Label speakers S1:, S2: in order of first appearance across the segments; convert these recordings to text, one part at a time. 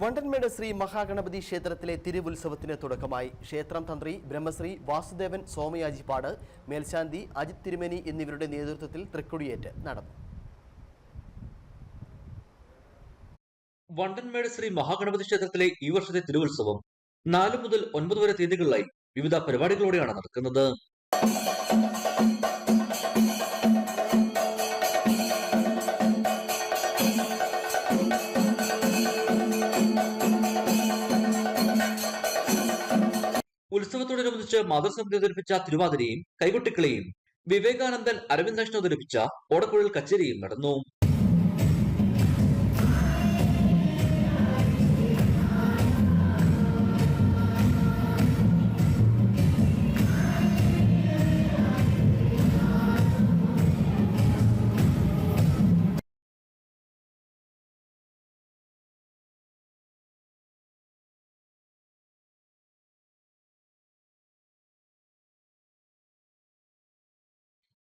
S1: വണ്ടൻമേട് ശ്രീ മഹാഗണപതി ക്ഷേത്രത്തിലെ തിരുവുത്സവത്തിന് തുടക്കമായി. ക്ഷേത്രം തന്ത്രി ബ്രഹ്മശ്രീ വാസുദേവൻ സോമയാജിപ്പാട് മേൽശാന്തി അജിത് തിരുമേനി എന്നിവരുടെ നേതൃത്വത്തിൽ തൃക്കൊടിയേറ്റ് നടന്നു.
S2: വണ്ടൻമേട് ശ്രീ മഹാഗണപതി ക്ഷേത്രത്തിലെ ഈ വർഷത്തെ തിരുവുത്സവം നാല് മുതൽ ഒൻപത് വരെ തീയതികളിലായി വിവിധ പരിപാടികളോടെയാണ് നടക്കുന്നത്. ഉത്സവത്തോടനുബന്ധിച്ച് മാതൃസമിതി അവതരിപ്പിച്ച തിരുവാതിരയും കൈകൊട്ടിക്കളിയും വിവേകാനന്ദൻ അരവിന്ദാക്ഷൻ അവതരിപ്പിച്ച ഓടക്കുഴൽ കച്ചേരിയും നടന്നു.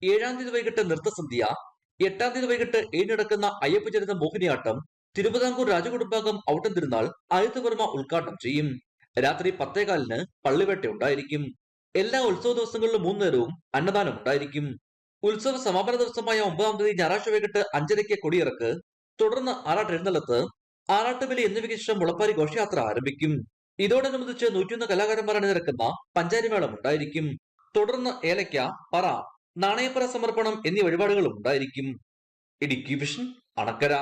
S2: ഏഴാം തീയതി വൈകിട്ട് നൃത്തസന്ധ്യ എട്ടാം തീയതി വൈകിട്ട് ഏഴിനടക്കുന്ന അയ്യപ്പചരിത മോഹിനിയാട്ടം തിരുവിതാംകൂർ രാജകുടുംബാംഗം ഔട്ടം തിരുനാൾ ആയുധവർമ്മ ഉദ്ഘാടനം ചെയ്യും. രാത്രി പത്തേകാലിന് പള്ളിവേട്ട ഉണ്ടായിരിക്കും. എല്ലാ ഉത്സവ ദിവസങ്ങളിലും മൂന്ന് നേരവും അന്നദാനം ഉണ്ടായിരിക്കും. ഉത്സവ സമാപന ദിവസമായ ഒമ്പതാം തീയതി ഞായറാഴ്ച വൈകിട്ട് അഞ്ചരയ്ക്ക് കൊടിയിറക്ക് തുടർന്ന് ആറാട്ട് എഴുന്നള്ളത്ത് ആറാട്ടുബലി എന്നിവയ്ക്ക് ശേഷം മുളപ്പാരി ഘോഷയാത്ര ആരംഭിക്കും. ഇതോടനുബന്ധിച്ച് നൂറ്റിയൊന്ന് കലാകാരന്മാർ അണിനിരക്കുന്ന പഞ്ചാരിമേളം ഉണ്ടായിരിക്കും. തുടർന്ന് ഏലയ്ക്ക പറ നാണയപ്പറ സമർപ്പണം എന്നീ വഴിപാടുകളും ഉണ്ടായിരിക്കും. ഇടുക്കി വിഷൻ അണക്കര.